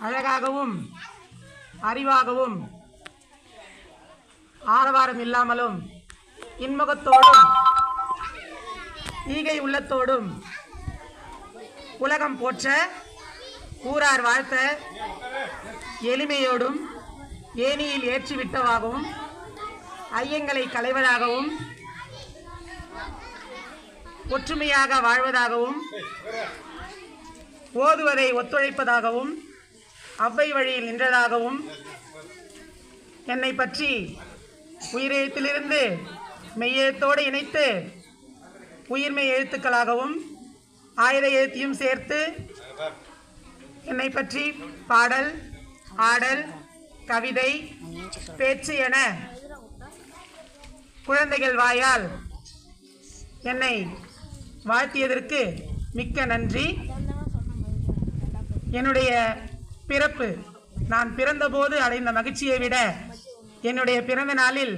அழகாகவும் அறிவாகவும் ஆரவாரம் இல்லாமலும் இன்முகத்தோடும் ஈகை உள்ளத்தோடும் உலகம் போற்ற ஊரார் வாழ்த்த எளிமையோடும் ஏணியில் ஏற்றிவிட்டவாகவும் ஐயங்களை களைவதாகவும் ஒற்றுமையாக வாழ்வதாகவும் ஓதுவதை ஒத்துழைப்பதாகவும் அவ்வை வழியில் நின்றதாகவும் என்னை பற்றி உயிரெழுத்திலிருந்து மெய்யெழுத்தோடு இணைத்து உயிர்மெய் எழுத்துக்களாகவும் ஆயுத எழுத்தையும் சேர்த்து என்னை பற்றி பாடல் ஆடல் கவிதை பேச்சு என குழந்தைகள் வாயால் என்னை வாழ்த்தியதற்கு மிக்க நன்றி. என்னுடைய பிறப்பு. நான் பிறந்தபோது அடைந்த மகிழ்ச்சியை விட என்னுடைய பிறந்த நாளில்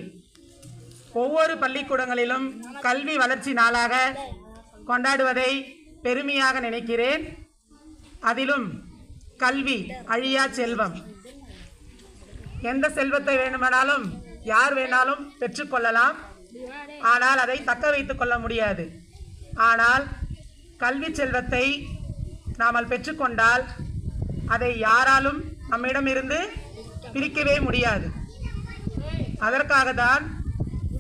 ஒவ்வொரு பள்ளிக்கூடங்களிலும் கல்வி வளர்ச்சி நாளாக கொண்டாடுவதை பெருமையாக நினைக்கிறேன். அதிலும் கல்வி அழியா செல்வம். எந்த செல்வத்தை வேண்டுமானாலும் யார் வேணாலும் பெற்றுக்கொள்ளலாம் ஆனால் அதை தக்க வைத்து கொள்ள முடியாது. ஆனால் கல்வி செல்வத்தை நாமல் பெற்றுக்கொண்டால் அதை யாராலும் நம்மிடமிருந்து பிரிக்கவே முடியாது. அதற்காக தான்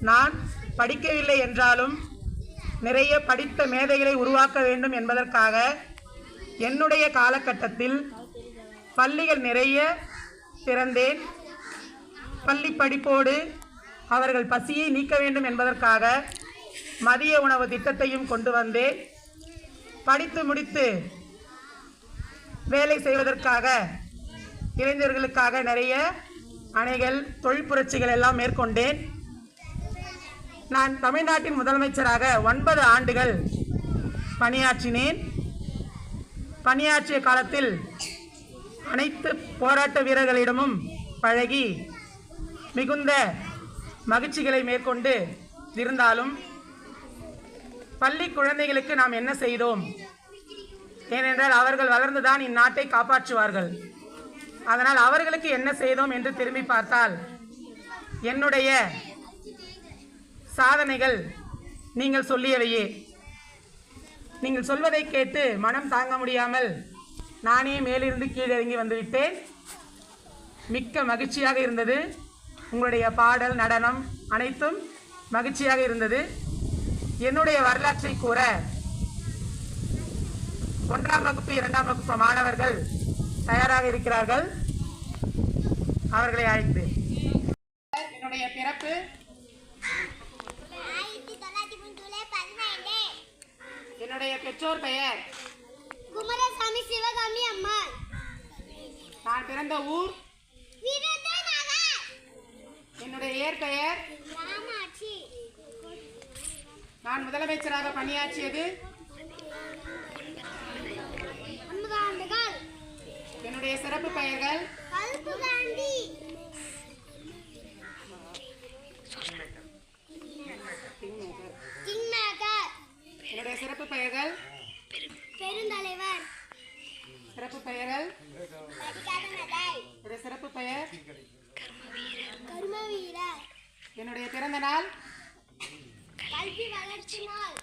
நான் படிக்கவில்லை என்றாலும் நிறைய படித்த மேதைகளை உருவாக்க வேண்டும் என்பதற்காக என்னுடைய காலகட்டத்தில் பள்ளிகள் நிறைய திறந்தேன். பள்ளி படிப்போடு அவர்கள் பசியை நீக்க வேண்டும் என்பதற்காக மதிய உணவு திட்டத்தையும் கொண்டு வந்தேன். படித்து முடித்து வேலை செய்வதற்காக இளைஞர்களுக்காக நிறைய அணைகள் தொழில் புரட்சிகள் எல்லாம் மேற்கொண்டேன். நான் தமிழ்நாட்டின் முதலமைச்சராக ஒன்பது ஆண்டுகள் பணியாற்றினேன். பணியாற்றிய காலத்தில் அனைத்து போராட்ட வீரர்களிடமும் பழகி மிகுந்த மகிழ்ச்சிகளை மேற்கொண்டு இருந்தாலும் பள்ளி குழந்தைகளுக்கு நாம் என்ன செய்தோம்? ஏனென்றால் அவர்கள் வளர்ந்துதான் இந்நாட்டை காப்பாற்றுவார்கள். அதனால் அவர்களுக்கு என்ன செய்தோம் என்று திரும்பி பார்த்தால் என்னுடைய சாதனைகள் நீங்கள் சொல்லியவையே. நீங்கள் சொல்வதை கேட்டு மனம் தாங்க முடியாமல் நானே மேலிருந்து கீழிறங்கி வந்துவிட்டேன். மிக்க மகிழ்ச்சியாக இருந்தது. உங்களுடைய பாடல் நடனம் அனைத்தும் மகிழ்ச்சியாக இருந்தது. என்னுடைய வரலாற்றை கூற ஒன்றாம் வகுப்பு இரண்டாம் வகுப்பு மாணவர்கள் தயாராக இருக்கிறார்கள். அவர்களை அழைத்து. என்னுடைய பிறப்பு என்னுடைய பெற்றோர் பெயர் குமாரசாமி சிவகாமி அம்மாள். நான் பிறந்த ஊர் விருதுநகர் என்னுடைய இயற்பெயர் நான் முதலமைச்சராக பணியாற்றியது சிறப்பு பெயர்கள்? என்னுடைய சிறப்பு பெயர்கள்? பெருந்தலைவர். சிறப்பு பெயர்கள்? என்னுடைய சிறப்பு பெயர்? என்னுடைய பிறந்த நாள்? கல்வி வளர்ச்சி நாள்.